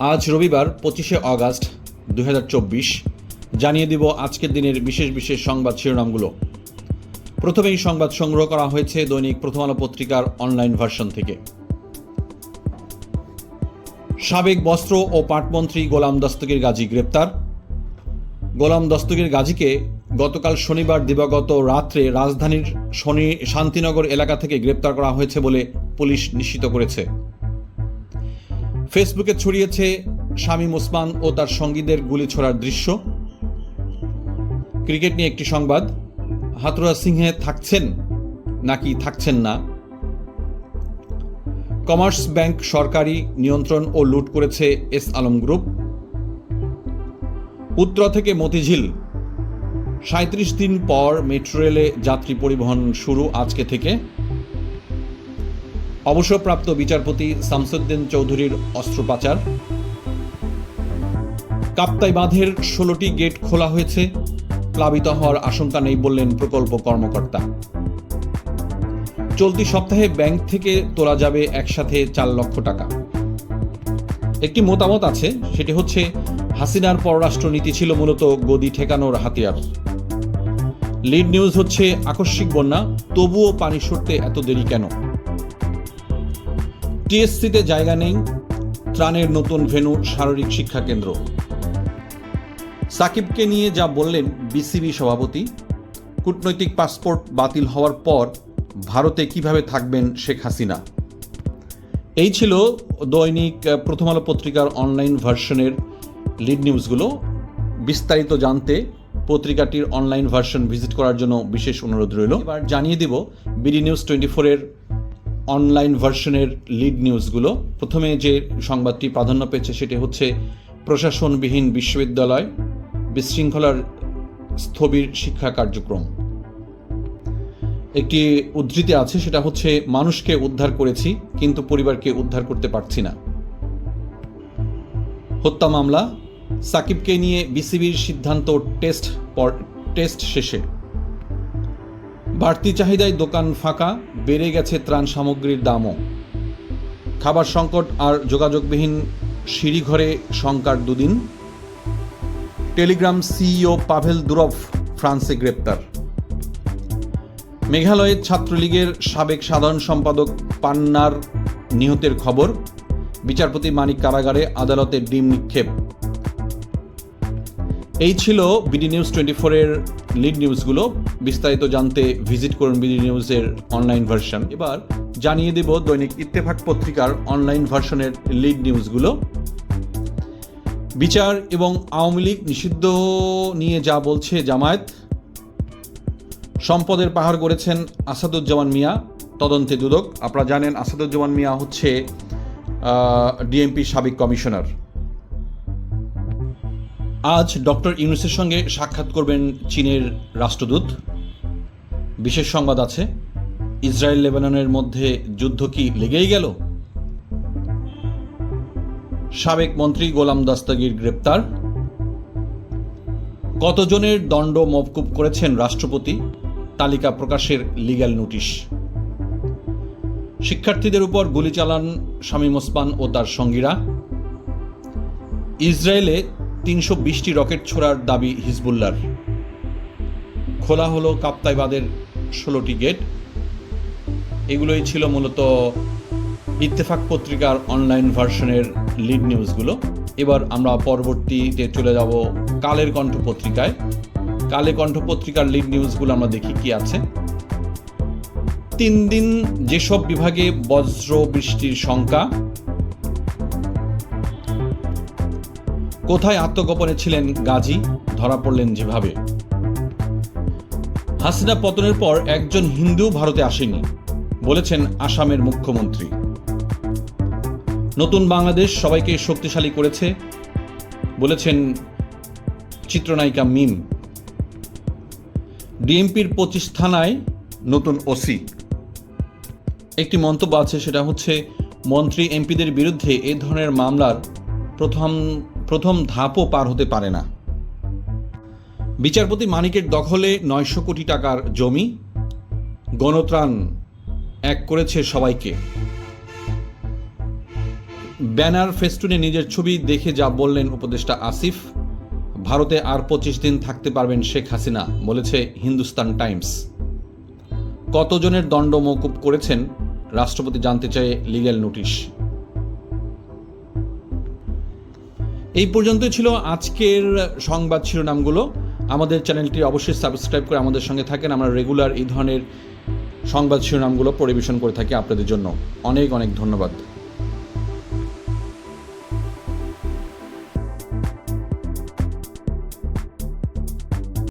আজ রবিবার, পঁচিশে অগাস্ট দুই হাজার চব্বিশ। জানিয়ে দিব আজকের দিনের বিশেষ বিশেষ সংবাদ শিরোনামগুলো। প্রথমেই সংবাদ সংগ্রহ করা হয়েছে দৈনিক প্রথম আলো পত্রিকার অনলাইন ভার্সন থেকে। সাবেক বস্ত্র ও পাটমন্ত্রী গোলাম দস্তগীর গাজী গ্রেপ্তার। গোলাম দস্তগীর গাজীকে গতকাল শনিবার দিবাগত রাত্রে রাজধানীর শনি শান্তিনগর এলাকা থেকে গ্রেপ্তার করা হয়েছে বলে পুলিশ নিশ্চিত করেছে। ফেসবুকে ছড়িয়েছে শামীম ওসমান ও তার সঙ্গীদের গুলি ছোড়ার দৃশ্য। ক্রিকেট নিয়ে একটি সংবাদ। হাতুরা সিংহে থাকছেন নাকি থাকছেন না? কমার্স ব্যাংক সরকারি নিয়ন্ত্রণ ও লুট করেছে এস আলম গ্রুপ। উত্তরা থেকে মতিঝিল। সাঁত্রিশ দিন পর মেট্রো রেলে যাত্রী পরিবহন শুরু আজকে থেকে। অবসরপ্রাপ্ত বিচারপতি শামসুদ্দিন চৌধুরীর অস্ত্র পাচার কাপ্তাই বাঁধের ষোলোটি গেট খোলা হয়েছে। প্লাবিত হওয়ার আশঙ্কা নেই বললেন প্রকল্প কর্মকর্তা। চলতি সপ্তাহে ব্যাংক থেকে তোলা যাবে একসাথে চার লক্ষ টাকা। একটি মতামত আছে, সেটি হচ্ছে হাসিনার পররাষ্ট্র নীতি ছিল মূলত গদি ঠেকানোর হাতিয়ার। লিড নিউজ হচ্ছে আকস্মিক বন্যা, তবুও পানি সরতে এত দেরি কেন? টিএসসিতে জায়গা নেই, ত্রাণের নতুন ভেন্যু শারীরিক শিক্ষা কেন্দ্র। সাকিবকে নিয়ে যা বললেন বিসিবি সভাপতি, কূটনৈতিক পাসপোর্ট বাতিল হওয়ার পর ভারতে কীভাবে থাকবেন শেখ হাসিনা? এই ছিল দৈনিক প্রথম আলো পত্রিকার অনলাইন ভার্সনের লিড নিউজগুলো বিস্তারিত জানতে পত্রিকাটির অনলাইন ভার্সন ভিজিট করার জন্য বিশেষ অনুরোধ রইল। এবার জানিয়ে দিব, বিডি নিউজ টোয়েন্টি ফোরের অনলাইন ভার্সনের লিড নিউজগুলো প্রথমে যে সংবাদটি প্রাধান্য পেয়েছে সেটি হচ্ছে প্রশাসনবিহীন বিশ্ববিদ্যালয় বিশৃঙ্খলার স্থবির শিক্ষা কার্যক্রম। একটি উদ্ধৃতি আছে, সেটা হচ্ছে মানুষকে উদ্ধার করেছি, কিন্তু পরিবারকে উদ্ধার করতে পারছি না। হত্যা মামলা, সাকিবকে নিয়ে বিসিবির সিদ্ধান্ত টেস্ট পর টেস্ট শেষে। বাড়তি চাহিদায় দোকান ফাঁকা বেড়ে গেছে ত্রাণ সামগ্রীর দামও। খাবার সংকট আর যোগাযোগবিহীন সিঁড়িঘরে শঙ্কার দুদিন। টেলিগ্রাম সিইও পাভেল দুরভ ফ্রান্সে গ্রেপ্তার। মেঘালয়ের ছাত্রলীগের সাবেক সাধারণ সম্পাদক পান্নার নিহতের খবর। বিচারপতি মানিক কারাগারে আদালতের ডিম নিক্ষেপ। এই ছিল বিডি নিউজ টোয়েন্টি ফোরের লিড নিউজগুলো বিস্তারিত জানতে ভিজিট করুন বিডি নিউজের অনলাইন ভার্সন এবার জানিয়ে দেব দৈনিক ইত্তেফাক পত্রিকার অনলাইন ভার্সনের লিড নিউজগুলো বিচার এবং আওয়ামী লীগ নিষিদ্ধ নিয়ে যা বলছে জামায়াত, সম্পদের পাহাড় গড়েছেন আসাদুজ্জামান মিয়া, তদন্তে দুদক। আপনারা জানেন আসাদুজ্জামান মিয়া হচ্ছে ডিএমপি সাবেক কমিশনার। আজ ডক্টর ইউনুসের সঙ্গে সাক্ষাৎ করবেন চীনের রাষ্ট্রদূত। বিশেষ সংবাদ আছে, ইসরায়েল লেবাননের মধ্যে যুদ্ধ কি লেগেই গেল? সাবেক মন্ত্রী গোলাম দস্তগীর গ্রেপ্তার। কতজনের দণ্ড মওকুব করেছেন রাষ্ট্রপতি? তালিকা প্রকাশের লিগ্যাল নোটিশ। শিক্ষার্থীদের উপর গুলি চালান শামীম ওসমান ও তার সঙ্গীরা। ইসরায়েলে তিনশো বিশটি রকেট ছোড়ার দাবি হিজবুল্লার খোলা হলো কাপ্তাইবাদের ষোলোটি গেট। এগুলোই ছিল মূলত ইত্তেফাক পত্রিকার অনলাইন ভার্সনের লিড নিউজগুলো। এবার আমরা পরবর্তীতে চলে যাব কালের কণ্ঠ পত্রিকায়। কালে কণ্ঠ পত্রিকার লিড নিউজগুলো আমরা দেখি কি আছে। তিন দিন যেসব বিভাগে বজ্র বৃষ্টির শঙ্কা কোথায় আত্মগোপনে ছিলেন গাজী? ধরা পড়লেন যেভাবে। হাসিনা পতনের পর একজন হিন্দু ভারতে আসেনি, বলেছেন আসামের মুখ্যমন্ত্রী। নতুন বাংলাদেশ সবাইকে শক্তিশালী করেছে, বলেছেন চিত্রনায়িকা মিম। ডিএমপির পঁচিশ থানায় নতুন ওসি। একটি মন্তব্য আছে, সেটা হচ্ছে, মন্ত্রী এমপিদের বিরুদ্ধে এ ধরনের মামলার প্রথম প্রথম ধাপও পার হতে পারে না। বিচারপতি মানিকের দখলে নয়শো কোটি টাকার জমি। গণত্রাণ এক করেছে সবাইকে। ব্যানার ফেস্টুনে নিজের ছবি দেখে যা বললেন উপদেষ্টা আসিফ, ভারতে আর পঁচিশ দিন থাকতে পারবেন শেখ হাসিনা, বলেছে হিন্দুস্তান টাইমস। কতজনের দণ্ড মৌকুব করেছেন, রাষ্ট্রপতি জানতে চায় লিগ্যাল নোটিশ। এই পর্যন্তই ছিল আজকের সংবাদ শিরোনামগুলো। আমাদের চ্যানেলটি অবশ্যই সাবস্ক্রাইব করে আমাদের সঙ্গে থাকেন। আমরা রেগুলার এই ধরনের সংবাদ শিরোনামগুলো পরিবেশন করে থাকি আপনাদের জন্য। অনেক অনেক ধন্যবাদ।